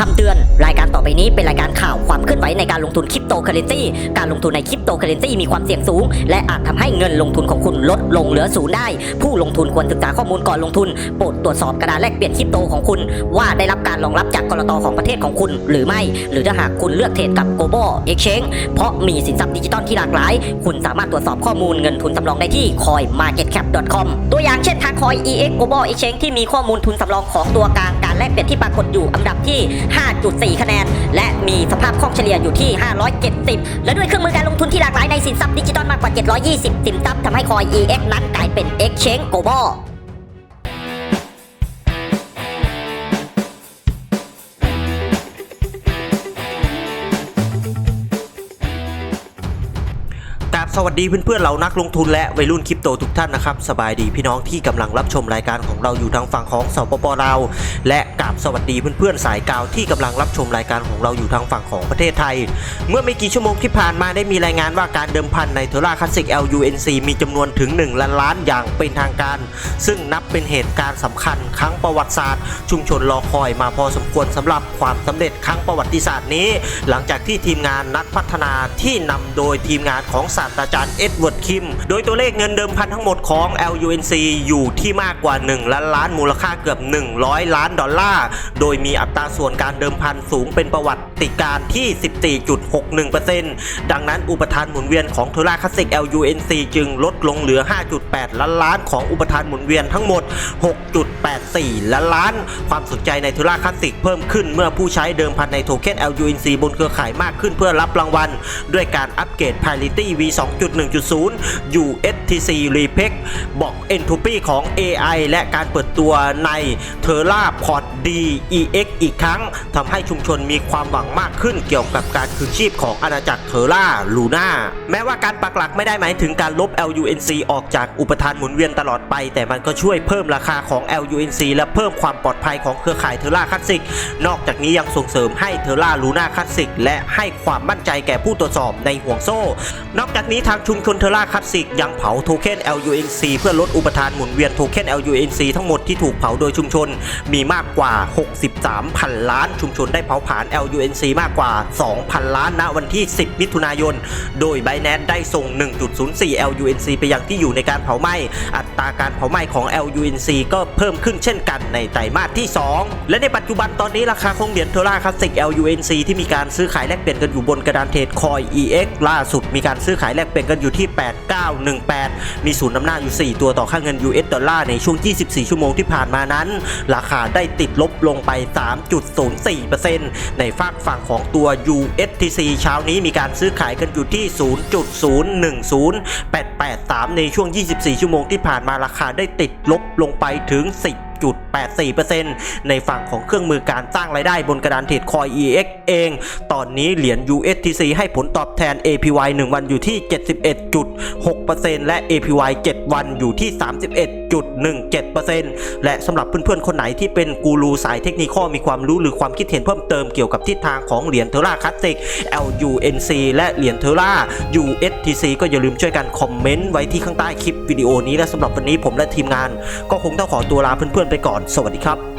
คำเตือน รายการต่อไปนี้เป็นรายการข่าวความเคลื่อนไหวในการลงทุนคริปโตเคอเรนซีการลงทุนในคริปโตเคอเรนซีมีความเสี่ยงสูง และอาจทำให้เงินลงทุนของคุณลดลงเหลือศูนย์ได้ ผู้ลงทุนควรศึกษาข้อมูลก่อนลงทุน โปรดตรวจสอบกระดาษแลกเปลี่ยนคริปโตของคุณ ว่าได้รับการรองรับจากกรตของประเทศของคุณ หรือไม่ หรือถ้าหากคุณเลือกเทรดกับ Global Exchange เพราะมีสินทรัพย์ดิจิตอลที่หลากหลาย คุณสามารถตรวจสอบข้อมูลเงินทุนสำรองได้ที่ coinmarketcap.com ตัวอย่างเช่นทาง Coin EX Global Exchange ที่มีข้อมูลทุนสำรองของตัวกลางการแลกเปลี่ยนที่ปรากฏอยู่อันดับที่5.4 คะแนน และมีสภาพคล่องเฉลี่ยอยู่ที่ 570 และด้วยเครื่องมือการลงทุนที่หลากหลายในสินทรัพย์ดิจิตอลมากกว่า 720 สินทรัพย์ทำให้คอย EX นั้นกลายเป็น Exchange Global สวัสดีเพื่อนๆเรานักลงทุนและวัยรุ่นคริปโตทุกท่านนะครับสบายดีพี่น้องที่กำลังรับชมรายการของเราอยู่ทางฝั่งของสปปลาวและกราบสวัสดีเพื่อนๆสายกาวที่กำลังรับชมรายการของเราอยู่ทางฝั่งของประเทศไทย เมื่อไม่กี่ชั่วโมงที่ผ่านมาได้มีรายงานว่าการเดิมพันในเทราคลาสสิก LUNC มีจำนวนถึง 1 ล้านล้านอย่างเป็นทางการ ซึ่งนับเป็นเหตุการณ์สำคัญครั้งประวัติศาสตร์ ชุมชนรอคอยมาพอสมควรสำหรับความสำเร็จครั้งประวัติศาสตร์นี้ หลังจากที่ทีมงานนักพัฒนาที่นำโดยทีมงานของศาสตราาจารย์เอ็ดเวิร์ดคิม โดยตัวเลขเงินเดิมพันทั้งหมดของ LUNC อยู่ที่มากกว่า 1 ล้านล้านมูลค่าเกือบ 100 ล้านดอลลาร์ โดยมีอัตราส่วนการเดิมพันสูงเป็นประวัติติการที่ 14.61%ดังนั้นอุปทานหมุนเวียนของเทราคลาสสิก LUNC จึงลดลงเหลือ 5.8 ล้านล้านของอุปทานหมุนเวียนทั้งหมด 6.84 ล้านล้าน ความสนใจในเทราคลาสสิกเพิ่มขึ้นเมื่อผู้ใช้เดิมพันในโทเค็น LUNC บนเครือข่ายมากขึ้นเพื่อรับรางวัล ด้วยการอัปเกรด Parity V 2.1.0 USTC Repec บอก Entropy ของ AI และการเปิดตัวใน Terra Port DEX อีกครั้งทำให้ชุมชนมีความหวังมากขึ้นเกี่ยวกับการคืนชีพของอาณาจักร Terra Luna แม้ว่าการปักหลักไม่ได้หมายถึงการลบ LUNC ออกจากอุปทานหมุนเวียนตลอดไป แต่มันก็ช่วยเพิ่มราคาของ LUNC และเพิ่มความปลอดภัยของเครือข่าย Terra Classic นอกจากนี้ยังส่งเสริมให้ Terra Luna Classic และให้ความมั่นใจแก่ผู้ตรวจสอบในห่วงโซ่ นอกจากนี้ทางชุมชน Terra Classic ยังเผาโทเค็น LUNC เพื่อลดอุปทานหมุนเวียนโทเค็น LUNC ทั้งหมดที่ถูกเผาโดยชุมชนมีมากกว่า63พันล้าน ชุมชนได้เผาผลาญ LUNC มากกว่า 2,000 ล้านณวันที่ 10 มิถุนายน โดย Binance ได้ส่ง 1.04 LUNC ไปยังที่อยู่ในการเผาไหม้ อัตราการเผาไหม้ของ LUNC ก็เพิ่มขึ้นเช่นกันในไตรมาสที่ 2 และในปัจจุบันตอนนี้ราคาของเหรียญเทอร่าคลาสสิก LUNC ที่มีการซื้อขายแลกเปลี่ยนกันอยู่บนกระดานเทรดคอย EX ล่าสุดมีการซื้อขายแลกเปลี่ยนกันอยู่ที่ 8918 มีศูนย์น้ำหน้าอยู่ 4 ตัวต่อค่าเงิน US ดอลลาร์ในช่วง 24 ชั่วโมงที่ผ่านมานั้น ราคาได้ติดลบลงไป 3.04%ในฝากฝั่งของตัว USTC เช้านี้มีการซื้อขายกันอยู่ที่ 0.010883 ในช่วง 24 ชั่วโมงที่ผ่านมาราคาได้ติดลบลงไปถึง 10 0.84%ในฝั่งของเครื่องมือการสร้างรายได้บนกระดานเทรดคอย EX เอง ตอนนี้เหรียญ USTC ให้ผลตอบแทน APY 1 วันอยู่ที่ 71.6%และ APY 7 วันอยู่ที่ 31 31.17%และสำหรับเพื่อนๆ คนไหนที่เป็นกูรูสายเทคนิคอมีความรู้หรือความคิดเห็นเพิ่มเติมเกี่ยวกับทิศทางของเหรียญเทอร่าคลาสสิก LUNC และเหรียญเทอร่า USTC ก็อย่าลืมช่วยกันคอมเมนต์ไว้ที่ข้างใต้คลิปวิดีโอนี้และสำหรับวันนี้ผมและทีมงาน ก็คงต้องขอตัวลาเพื่อนๆไปก่อน สวัสดีครับ